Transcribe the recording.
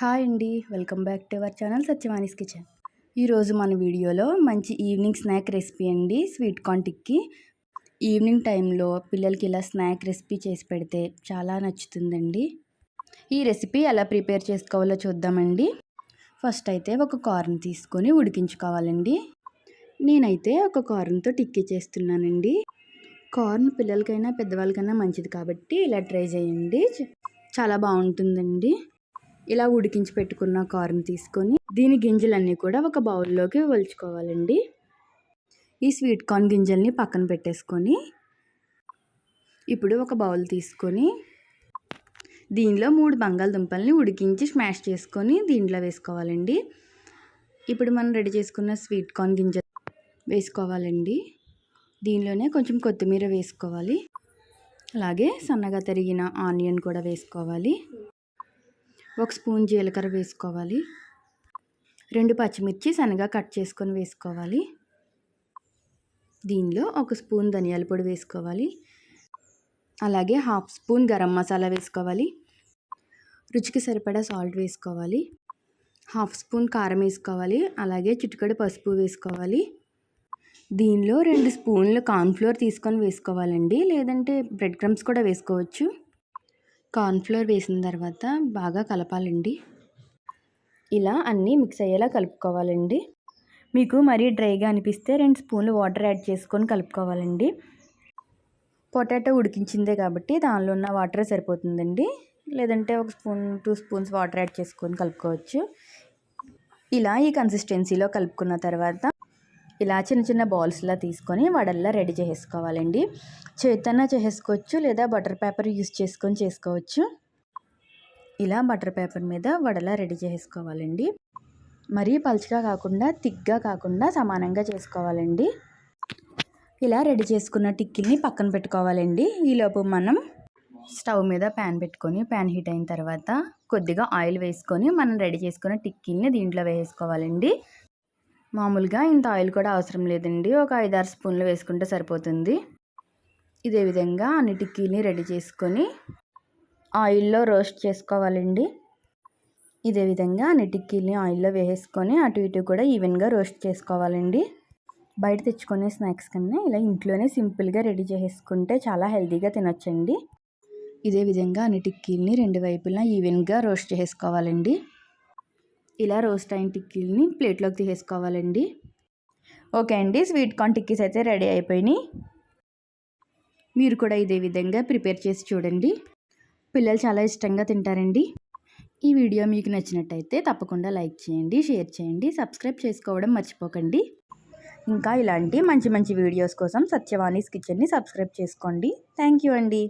Hi అండి welcome back to our channel Satyavani's kitchen. ఈరోజు మన వీడియోలో మంచి ఈవినింగ్ స్నాక్ రెసిపీ అండి స్వీట్ కార్న్ టిక్కి. ఈవినింగ్ టైంలో పిల్లలకి ఇలా స్నాక్ రెసిపీ చేసి పెడితే చాలా నచ్చుతుందండి. ఈ రెసిపీ ఎలా ప్రిపేర్ చేసుకోవాలో చూద్దామండి. ఫస్ట్ అయితే ఒక కార్న్ తీసుకొని ఉడికించుకోవాలండి. నేనైతే ఒక కార్న్తో టిక్కీ చేస్తున్నానండి. కార్న్ పిల్లలకైనా పెద్దవాళ్ళకైనా మంచిది కాబట్టి ఇలా ట్రై చేయండి. చాలా బాగుంటుందండి. ఇలా ఉడికించి పెట్టుకున్న కారం తీసుకొని దీని గింజలన్నీ కూడా ఒక బౌల్లోకి ఒలుచుకోవాలండి ఈ స్వీట్ కార్న్ గింజల్ని పక్కన పెట్టేసుకొని ఇప్పుడు ఒక బౌల్ తీసుకొని దీనిలో మూడు బంగాళదుంపల్ని ఉడికించి స్మాష్ చేసుకొని దీంట్లో వేసుకోవాలండి. ఇప్పుడు మనం రెడీ చేసుకున్న స్వీట్ కార్న్ గింజలు వేసుకోవాలండి. దీనిలోనే కొంచెం కొత్తిమీర వేసుకోవాలి. అలాగే సన్నగా తరిగిన ఆనియన్ కూడా వేసుకోవాలి. ఒక స్పూన్ జీలకర్ర వేసుకోవాలి. రెండు పచ్చిమిర్చి సన్నగా కట్ చేసుకొని వేసుకోవాలి. దీనిలో ఒక స్పూన్ ధనియాల పొడి వేసుకోవాలి. అలాగే హాఫ్ స్పూన్ గరం మసాలా వేసుకోవాలి. రుచికి సరిపడా సాల్ట్ వేసుకోవాలి. హాఫ్ స్పూన్ కారం వేసుకోవాలి. అలాగే చిటికడు పసుపు వేసుకోవాలి. దీనిలో రెండు స్పూన్లు కార్న్ఫ్లోర్ తీసుకొని వేసుకోవాలండి. లేదంటే బ్రెడ్ క్రమ్స్ కూడా వేసుకోవచ్చు. కార్న్ఫ్లోర్ వేసిన తర్వాత బాగా కలపాలండి. ఇలా అన్నీ మిక్స్ అయ్యేలా కలుపుకోవాలండి. మీకు మరీ డ్రైగా అనిపిస్తే రెండు స్పూన్లు వాటర్ యాడ్ చేసుకొని కలుపుకోవాలండి. పొటాటో ఉడికించిందే కాబట్టి దానిలో ఉన్న వాటర్ సరిపోతుందండి. లేదంటే ఒక spoon two spoons water add చేసుకొని కలుపుకోవచ్చు. ఇలా ఈ కన్సిస్టెన్సీలో కలుపుకున్న తర్వాత ఇలా చిన్న చిన్న బాల్స్లా తీసుకొని వడల్లా రెడీ చేసుకోవాలండి చేతన చేసుకోవచ్చు లేదా బటర్ పేపర్ యూస్ చేసుకొని చేసుకోవచ్చు. ఇలా బటర్ పేపర్ మీద వడలా రెడీ చేసుకోవాలండి మరీ పలుచగా కాకుండా థిక్గా కాకుండా సమానంగా చేసుకోవాలండి. ఇలా రెడీ చేసుకున్న టిక్కిల్ని పక్కన పెట్టుకోవాలండి. ఈలోపు మనం స్టవ్ మీద ప్యాన్ పెట్టుకొని ప్యాన్ హీట్ అయిన తర్వాత కొద్దిగా ఆయిల్ వేసుకొని మనం రెడీ చేసుకున్న టిక్కిల్ని దీంట్లో వేసుకోవాలండి మామూలుగా ఇంత ఆయిల్ కూడా అవసరం లేదండి. ఒక ఐదారు స్పూన్లు వేసుకుంటే సరిపోతుంది. ఇదే విధంగా అన్ని టిక్కీని రెడీ చేసుకొని ఆయిల్లో రోస్ట్ చేసుకోవాలండి. ఇదే విధంగా అన్ని టిక్కీని ఆయిల్లో వేసుకొని అటు ఇటు కూడా ఈవెన్గా రోస్ట్ చేసుకోవాలండి. బయట తెచ్చుకునే స్నాక్స్ కన్నా ఇలా ఇంట్లోనే సింపుల్గా రెడీ చేసుకుంటే చాలా హెల్తీగా తినొచ్చండి. ఇదే విధంగా అన్ని టిక్కీల్ని రెండు వైపులా ఈవెన్గా రోస్ట్ చేసుకోవాలండి. ఇలా రోస్ట్ అయిన టిక్కీలని ప్లేట్లోకి తీసేసుకోవాలండి. ఓకే అండి స్వీట్ కార్న్ టిక్కీస్ అయితే రెడీ అయిపోయినాయి. మీరు కూడా ఇదే విధంగా ప్రిపేర్ చేసి చూడండి. పిల్లలు చాలా ఇష్టంగా తింటారండి. ఈ వీడియో మీకు నచ్చినట్టయితే తప్పకుండా లైక్ చేయండి షేర్ చేయండి సబ్స్క్రైబ్ చేసుకోవడం మర్చిపోకండి. ఇంకా ఇలాంటి మంచి మంచి వీడియోస్ కోసం సత్యవాణిస్ కిచెన్ని సబ్స్క్రైబ్ చేసుకోండి. థ్యాంక్ యూ అండి.